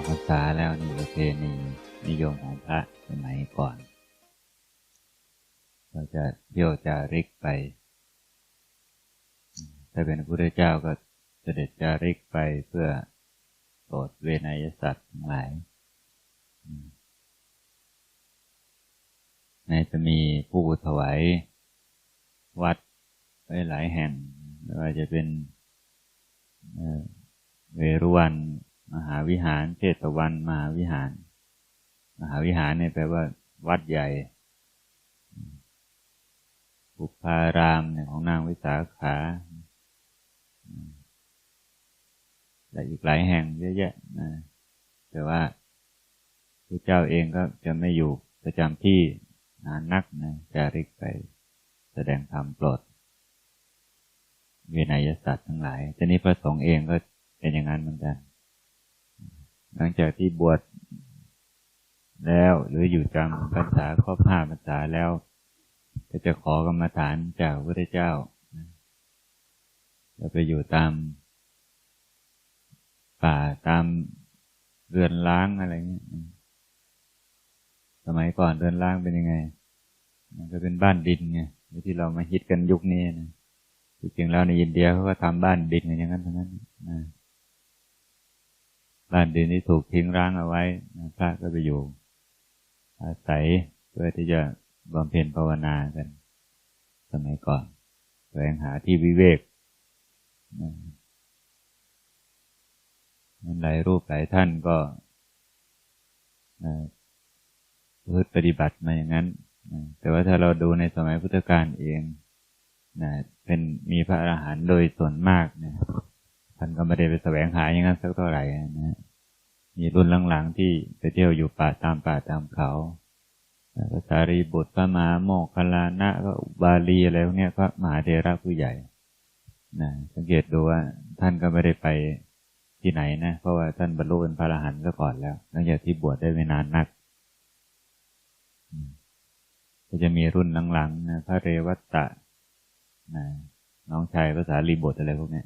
ออกพรรษาแล้วนี่ประเพณีนิยมของพระสมัยก่อน เราจะเที่ยวจาริกไป ถ้าเป็นพระพุทธเจ้าก็เสด็จจาริกไปเพื่อโปรดเวนยสัตว์ทั้งหลายในจะมีผู้ถวายวัดไว้หลายแห่งไม่ว่าจะเป็นเวรุวัน มหาวิหารเชตวันมหาวิหาร มหาวิหารเนี่ยแปลว่า วัดใหญ่ปุพารามเนี่ยของนางวิสาขา และอีกหลายแห่งเยอะแยะนะแต่ว่าพระเจ้าเองก็จะไม่อยู่ประจำที่นานนักนะจะริกไปแสดงธรรมโปรดเวนยสัตว์ทั้งหลาย ทีนี้พระสงฆ์เองก็เป็นอย่างนั้นเหมือนกัน หลังจากที่บวชแล้วหรืออยู่จำพรรษาครบห้าพรรษาแล้ว ก็จะขอกรรมฐานจากพระเจ้าจะไปอยู่ตาม ป่าตามเรือนล้างอะไรเงี้ยสมัยก่อนเรือนล้างเป็นยังไง มันก็เป็นบ้านดินไงที่เรามาฮิตกันยุคนี้นะจริงๆแล้วในอินเดียเขาก็ทำบ้านดินอย่างนั้นทั้งนั้นนะ บ้านดินที่ถูกทิ้งร้างเอาไว้พระก็ไปอยู่ อาศัยเพื่อที่จะบำเพ็ญภาวนากัน สมัยก่อนแสวงหาที่วิเวกนันหลายรูปหลายท่านก็พึ่ปฏิบัติมาอย่างนั้น แต่ว่าถ้าเราดูในสมัยพุทธกาลเองนะเป็นมีพระอรหันต์โดยส่วนมากนะ ท่านก็ไม่ได้ไปแสวงหาอย่างนั้นสักเท่าไหร่นะมีรุ่นหลังๆที่ไปเที่ยวอยู่ป่าตามป่าตามเขาภาษารีบุตรพระมหาโมกขลานะก็บาลีอะไรพวกนี้ก็มหาเทระผู้ใหญ่นะสังเกตดูว่าท่านก็ไม่ได้ไปที่ไหนนะ เพราะว่าท่านบรรลุเป็นพระอรหันต์ซะก่อนแล้วหลังจากที่บวชได้ไม่นานนัก ก็จะมีรุ่นหลังๆนะพระเรวัตตะนะน้องชายภาษาลีบทอะไรพวกนี้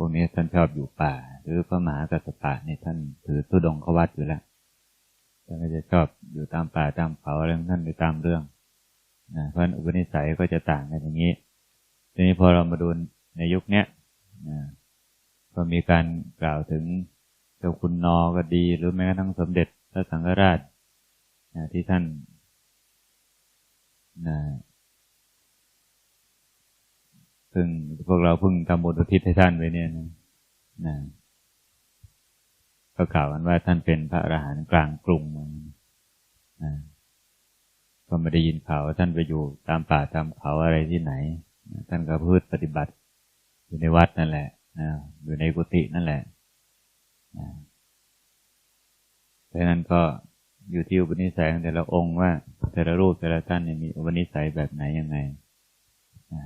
พวกนี้ท่านชอบอยู่ป่า หรือพระมหากัสสปะนี่ยท่านถือตุดงขวัตอยู่แล้วท่านก็จะชอบอยู่ตามป่าตามเขาเรื่องท่านไปตามเรื่องนะเพราะอุปนิสัยก็จะต่างกันอย่างนี้ ทีนี้พอเรามาดูในยุคนี้นะก็มีการกล่าวถึงเจ้าคุณนอก็ดี หรือแม้กระทั่งสมเด็จพระสังฆราชนะที่ท่านนะ ซึ่งพวกเราเพิ่งทำบุญอุทิศให้ท่านไปเนี่ยนะนะก็กล่าวกันว่าท่านเป็นพระอรหันต์กลางกรุงนะก็ไม่ได้ยินข่าวว่าท่านไปอยู่ตามป่าตามเขาอะไรที่ไหน ท่านก็พูดปฏิบัติ อยู่ในวัดนั่นแหละนะอยู่ในกุฏินั่นแหละนะเพราะนั้นก็อยู่ที่อุปนิสัยของแต่ละองค์ว่าแต่ละรูปแต่ละท่านมีอุปนิสัยแบบไหนยังไงนะ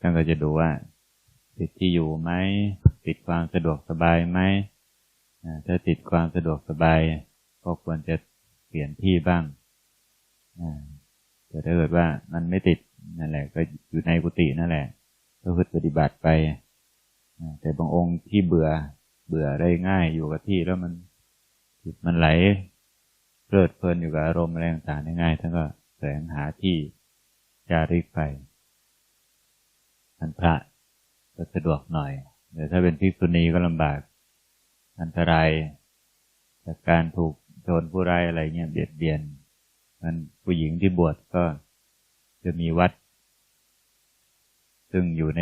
ท่านก็จะดูว่าติดที่อยู่ไหมติดความสะดวกสบายไหมถ้าติดความสะดวกสบายก็ควรจะเปลี่ยนที่บ้างแต่ถ้าเกิดว่ามันไม่ติดนั่นแหละ ก็อยู่ในกุฏินั่นแหละ ก็พึ่ปฏิบัติไปแต่บางองค์ที่เบื่อเบื่อได้ง่ายอยู่กับที่แล้วมันจิตมันไหลเพลิดเพลินอยู่กับอารมณ์อะไรต่างๆง่ายท่านก็แสวงหาที่จาริกไป ท่านพระก็สะดวกหน่อยแต่ถ้าเป็นภิกษุณีก็ลำบาก อันตรายจากการถูกโจรผู้ร้ายอะไรเงี้ยเบียดเบียนมันผู้หญิงที่บวชก็จะมีวัด ซึ่งอยู่ใน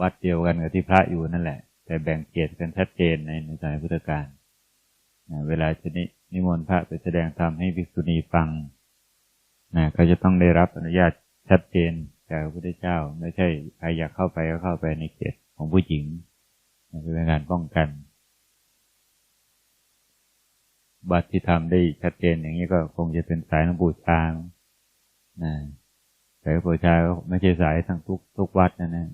วัดเดียวกันกับที่พระอยู่นั่นแหละ แต่แบ่งเกียรติกันชัดเจนในในสายพุทธการเวลาจะนินิมนต์พระไปแสดงธรรมให้ภิกษุณีฟังนะก็จะต้องได้รับอนุญาตชัดเจน จากพระพุทธเจ้า ไม่ใช่ใครอยากเข้าไปก็เข้าไปในเขตของผู้หญิงมันเป็นการป้องกัน บัตรที่ทำได้ชัดเจนอย่างนี้ก็คงจะเป็นสายหลวงปู่ชานะสายหลวงปู่ชาไม่ใช่สายทั้งทุกทุกวัดนะนะ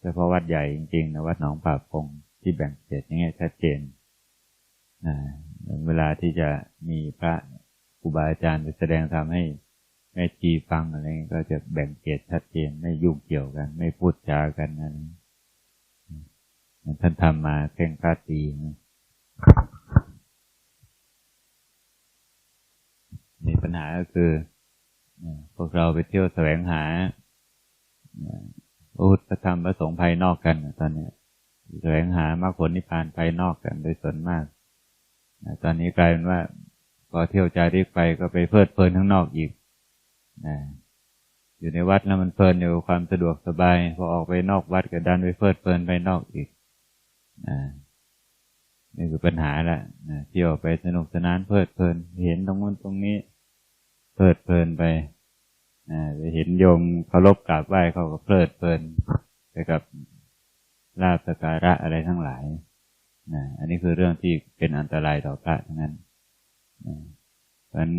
เฉพาะวัดใหญ่จริงๆนะวัดหนองป่าพงที่แบ่งเขตอย่างเงี้ชัดเจนนะเวลาที่จะมีพระครูบาอาจารย์ไปแสดงธรรมให้ แม่จีฟังอะไรก็จะแบ่งเขตชัดเจนไม่ยุ่งเกี่ยวกัน ไม่พูดจากันนั่นท่านทำมาเก่งกล้าดีนะมีปัญหาก็คือพวกเราไปเที่ยวแสวงหาพระพุทธธรรมพระสงฆ์ภายนอกกันตอนนี้แสวงหามรรผลนิพพานภายนอกกันโดยส่วนมากตอนนี้กลายเป็นว่าพอเที่ยวใจาริกไปก็ไปเพลิดเพลินข้างนอกอีก อยู่ในวัดแล้วมันเพลินอยู่ความสะดวกสบาย พอออกไปนอกวัดก็ดันไปเพลิดเพลินไปนอกอีกนี่คือปัญหาละนะเที่ยวไปสนุกสนานเพลิดเพลิน เห็นตรงนู้นตรงนี้ เพลิดเพลินไปนะเห็นโยมเคารพกราบไหว้เขาก็เพลิดเพลินไปกับลาบสการะอะไรทั้งหลายนะอันนี้คือเรื่องที่เป็นอันตรายต่อพระทั้งนั้นนะเพราะฉะนั้น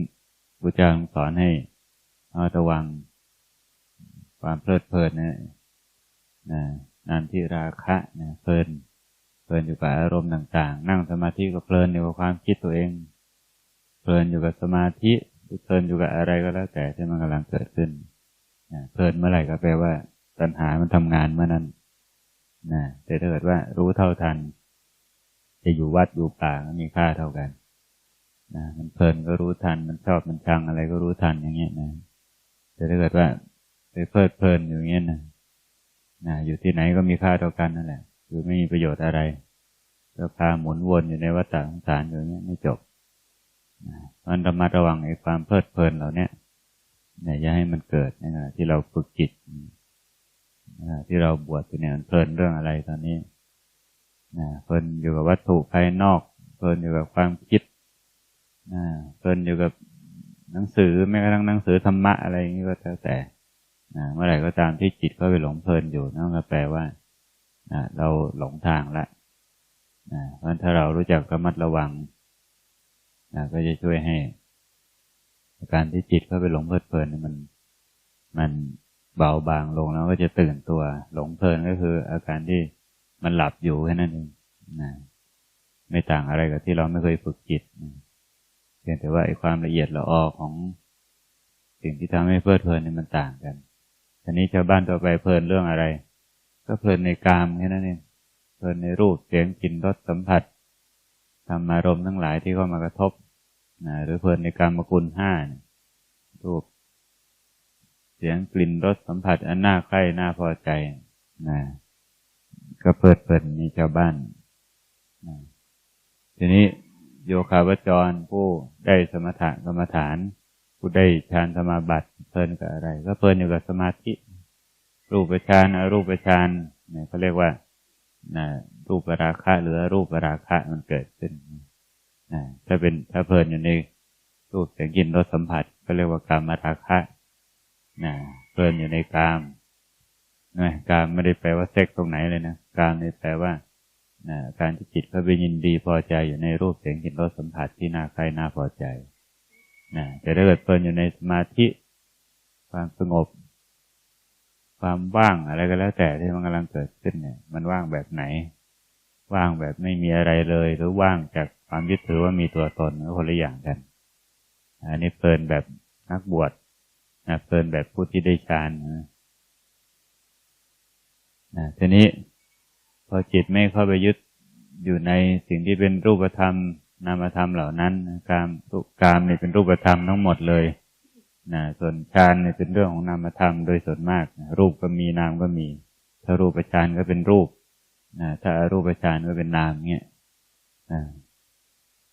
พระเจ้าสอนให้ ระวังความเพลิดเพลินนะนะนันที่ราคะนะเพลิน เพลินอยู่กับอารมณ์ต่าง ๆ นั่งสมาธิก็เพลินอยู่กับความคิดตัวเอง เพลินอยู่กับสมาธิเพลินอยู่กับอะไรก็แล้วแต่ที่มันกำลังเกิดขึ้นนะเพลินเมื่อไหร่ก็แปลว่าตัณหามันทำงานเมื่อนั้นนะแต่ถ้าเกิดว่ารู้เท่าทัน จะอยู่วัดอยู่ป่าก็มีค่าเท่ากันนะมันเพลินก็รู้ทัน มันชอบมันชังอะไรก็รู้ทันอย่างเงี้ยนะ แต่ถ้าเกิดว่าไปเพลิดเพลินอยู่อย่างเงี้ยนะนะอยู่ที่ไหนก็มีค่าเท่ากันนั่นแหละ คือไม่มีประโยชน์อะไรก็พาหมุนวนอยู่ในวัฏสงสารอยู่อย่างเงี้ยไม่จบมันระมัดระวังไอ้ความเพลิดเพลินเราเนี่ยเนี่ยอย่าให้มันเกิดนะที่เราฝึกจิตที่เราบวชเนี่ยมันเพลินเรื่องอะไรตอนนี้นะเพลินอยู่กับวัตถุภายนอก เพลินอยู่กับความคิดนะเพลินอยู่กับ หนังสือแม้กระทั่งหนังสือธรรมะอะไรอย่างนี้ก็แล้วแต่เมื่อไหร่ก็ตามที่จิตเข้าไปหลงเพลินอยู่นั่นก็แปลว่าเราหลงทางละเพราะถ้าเรารู้จักระมัดระวังก็จะช่วยให้การที่จิตเข้าไปหลงเพลิดเพลินมันมันเบาบางลงแล้วก็จะตื่นตัวหลงเพลินก็คือ อาการที่มันหลับอยู่แค่นั้นเองนะไม่ต่างอะไรกับที่เราไม่เคยฝึกจิตนะ พียงแต่ว่าไอ้ความละเอียดละออของสิ่งที่ทำให้เพลิดเพลินนี่มันต่างกันทีนี้ชาวบ้านต่อไปเพลินเรื่องอะไร ก็เพลินในกามแค่นั้นเองเพลินในรูปเสียงกลิ่นรสสัมผัสธรรมารมณ์ทั้งหลายที่เข้ามากระทบนะหรือเพลินในกรรมกุลห้ารูป เสียงกลิ่นรสสัมผัส อันน่าใคร่น่าพอใจนะก็เพลิดเพลินมีชาวบ้านนะทีนี้ โยคาวจรผู้ได้สมถะกรรมฐาน ผู้ได้ฌานสมาบัติเพลินกับอะไร ก็เพลินอยู่กับสมาธิ รูปฌานอรูปฌานเนี่ยเขาเรียกว่านะรูปราคะหรือรูปราคะมันเกิดขึ้นนะถ้าเป็นถ้าเพลินอยู่ในรูปเสียงกลิ่นรสสัมผัสก็เรียกว่ากามราคะนะเพลินอยู่ในกามนะกามไม่ได้แปลว่าเซ็กตรงไหนเลยนะกามนี่แปลว่า การที่จิตเขาไปยินดีพอใจอยู่ในรูปเสียงกลิ่นรสสัมผัสที่น่าใครน่าพอใจนะแต่ถ้าเกิดเพลินอยู่ในสมาธิ ความสงบ ความว่างอะไรก็แล้วแต่ที่มันกำลังเกิดขึ้นเนี่ย มันว่างแบบไหน ว่างแบบไม่มีอะไรเลย หรือว่างจากความยึดถือว่ามีตัวตนก็คนละอย่างกัน อันนี้เพลินแบบนักบวชนะเพลินแบบผู้ที่ได้ฌานนะทีนี้ พอจิตไม่เข้าไปยึดอยู่ในสิ่งที่เป็นรูปธรรม นามธรรมเหล่านั้นกามตุกามเนี่ยเป็นรูปธรรมทั้งหมดเลยนะส่วนฌานเนี่ยเป็นเรื่องของนามธรรมโดยส่วนมากนะรูปก็มีนามก็มี ถ้ารูปฌานก็เป็นรูปนะถ้ารูปฌานก็เป็นนามเงี้ยนะ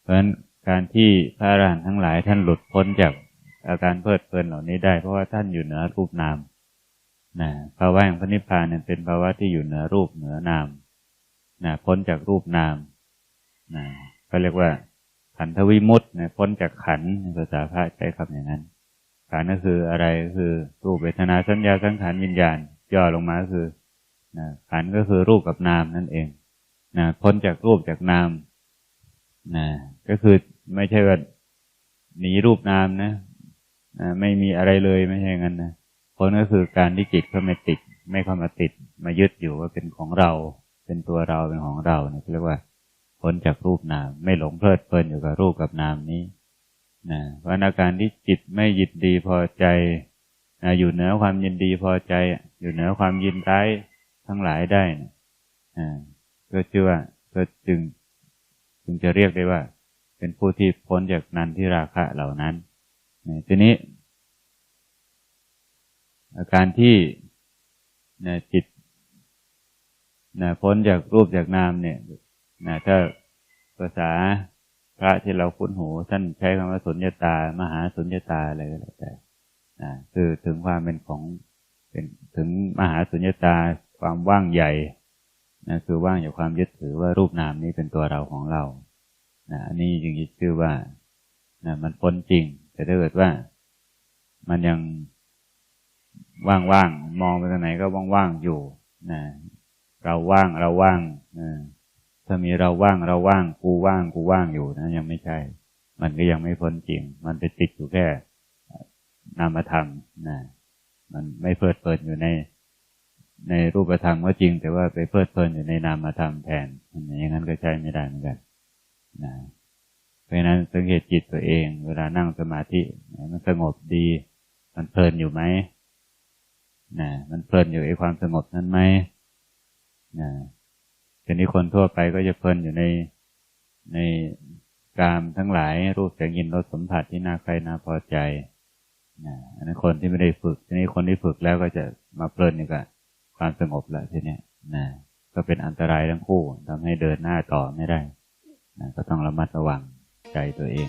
เพราะฉะนั้นการที่พระอรหันต์ทั้งหลายท่านหลุดพ้นจากอาการเพลิดเพลินเหล่านี้ได้ เพราะว่าท่านอยู่เหนือรูปนามนะภาวะแห่งพระนิพพานเนี่ยเป็นภาวะที่อยู่เหนือรูปเหนือนาม นะพ้นจากรูปนามนะก็เรียกว่า ขันธวิมุตต์นะพ้นจากขันภาษาพระใช้คำอย่างนั้น ขันก็คืออะไรก็คือ รูปเวทนาสัญญาสังขารวิญญาณ ย่อลงมาคือนะขันก็คือรูปกับนามนั่นเองนะพ้นจากรูปจากนามนะก็คือไม่ใช่ว่าหนีรูปนามนะนะไม่มีอะไรเลยไม่ใช่งั้นนะพ้นก็คือการที่จิตเข้ามาติด ไม่เข้ามาติด มายึดอยู่ว่าเป็นของเรา เป็นตัวเราเป็นของเราเนี่ยเรียกว่าพ้นจากรูปนาม ไม่หลงเพลิดเพลินอยู่กับรูปกับนามนี้นะเพราะอาการที่จิตไม่ยินดีพอใจนะอยู่เหนือความยินดีพอใจ อยู่เหนือความยินร้ายทั้งหลายได้นะก็ชื่อว่าก็จึงจึงจะเรียกได้ว่า เป็นผู้ที่พ้นจากนันที่ราคะเหล่านั้นนะทีนี้อาการที่นะจิต นะพ้นจากรูปจากนามเนี่ยนะถ้าภาษาพระที่เราคุ้นหูท่านใช้คำว่าสุญญตา มหาสุญญตาอะไรก็แล้วแต่นะคือถึงความเป็นของเป็นถึงมหาสุญญตาความว่างใหญ่นะคือว่างจากความยึดถือว่ารูปนามนี้เป็นตัวเราของเรานะอันนี้จึงชื่อว่านะมันพ้นจริง แต่ถ้าเกิดว่า มันยังว่างๆมองไปทางไหนก็ว่างๆอยู่นะ เราว่างเราว่างนะถ้ามีเราว่างเราว่างกูว่างกูว่างอยู่นะยังไม่ใช่ มันก็ยังไม่พ้นจริง มันไปติดอยู่แค่นามธรรมนะมันไม่เพลิดเพลินอยู่ใน ในรูปธรรมก็จริง แต่ว่าไปเพลิดเพลินอยู่ในนามธรรมแทนอย่างนั้นก็ใช้ไม่ได้เหมือนกันนะเพราะฉะนั้นสังเกตจิตตัวเอง เวลานั่งสมาธิมันสงบดี มันเพลินอยู่ไหมนะมันเพลินอยู่ไอ้ความสงบนั้นไหม นะทีนี้คนทั่วไปก็จะเพลินอยู่ในในกามทั้งหลายรูปเสียงยินรสสัมผัสที่น่าใครน่าพอใจนะอันนั้นคนที่ไม่ได้ฝึก ทีนี้คนที่ฝึกแล้วก็จะมาเพลินอยู่กับความสงบแหละทีนี้นะก็เป็นอันตรายทั้งคู่ทำให้เดินหน้าต่อไม่ได้นะก็ต้องระมัดระวังใจตัวเอง